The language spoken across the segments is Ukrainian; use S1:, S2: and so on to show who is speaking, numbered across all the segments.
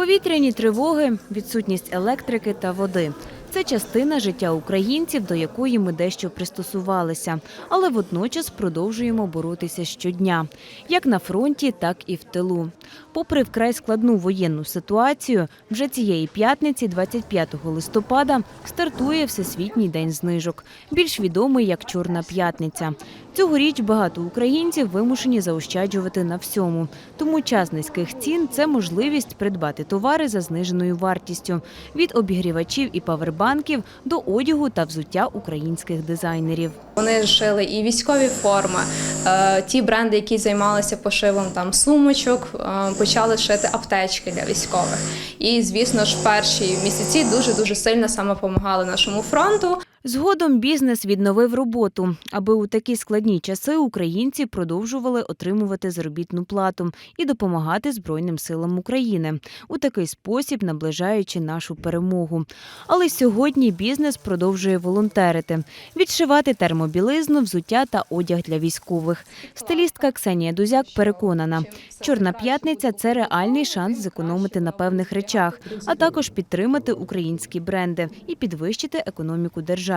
S1: Повітряні тривоги, відсутність електрики та води. Це частина життя українців, до якої ми дещо пристосувалися, але водночас продовжуємо боротися щодня, як на фронті, так і в тилу. Попри вкрай складну воєнну ситуацію, вже цієї п'ятниці, 25 листопада, стартує Всесвітній день знижок, більш відомий як Чорна п'ятниця. Цьогоріч багато українців вимушені заощаджувати на всьому. Тому час низьких цін це можливість придбати товари за зниженою вартістю від обігрівачів і павербанків до одягу та взуття українських дизайнерів.
S2: Вони шили і військові форми. Е, Ті бренди, які займалися пошивом там сумочок, е, почали шити аптечки для військових. І звісно ж, перші місяці дуже дуже сильно саме допомагали нашому фронту.
S1: Згодом бізнес відновив роботу, аби у такі складні часи українці продовжували отримувати заробітну плату і допомагати Збройним силам України у такий спосіб, наближаючи нашу перемогу. Але сьогодні бізнес продовжує волонтерити, відшивати термобілизну, взуття та одяг для військових. Стилістка Ксенія Дузяк переконана, Чорна п'ятниця це реальний шанс зекономити на певних речах, а також підтримати українські бренди і підвищити економіку держави.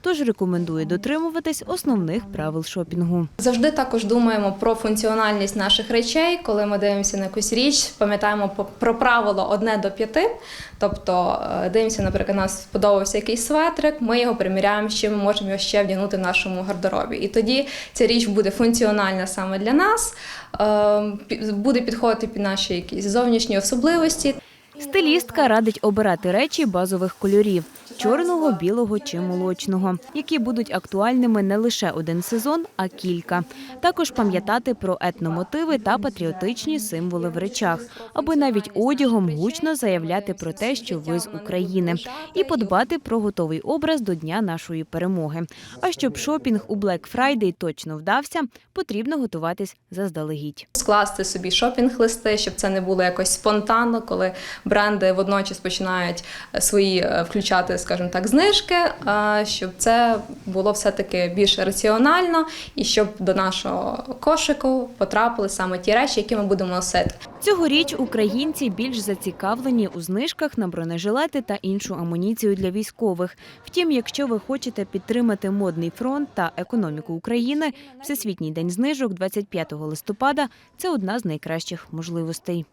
S1: Тож рекомендує дотримуватись основних правил шопінгу.
S2: Завжди також думаємо про функціональність наших речей. Коли ми дивимося на якусь річ, пам'ятаємо про правило одне до п'яти. Тобто е, дивимося, наприклад, нас сподобався якийсь светрик, ми його приміряємо, чи ми можемо його ще вдягнути в нашому гардеробі. І тоді ця річ буде функціональна саме для нас, е, буде підходити під наші якісь зовнішні особливості.
S1: Стилістка радить обирати речі базових кольорів чорного, білого чи молочного, які будуть актуальними не лише один сезон, а кілька. Також пам'ятати про етномотиви та патріотичні символи в речах, аби навіть одягом гучно заявляти про те, що ви з України, і подбати про готовий образ до дня нашої перемоги. А щоб шопінг у Black Friday точно вдався, потрібно готуватись заздалегідь.
S2: скласти собі шопінг-листи, щоб це не було якось спонтанно, коли бренди водночас починають е, свої е, включати, скажімо так, знижки, а щоб це було все-таки більш раціонально і щоб до нашого кошику потрапили саме ті речі, які ми будемо носити.
S1: Цьогоріч українці більш зацікавлені у знижках на бронежилети та іншу амуніцію для військових. Втім, якщо ви хочете підтримати модний фронт та економіку України, Всесвітній день знижок 25 листопада це одна з найкращих можливостей.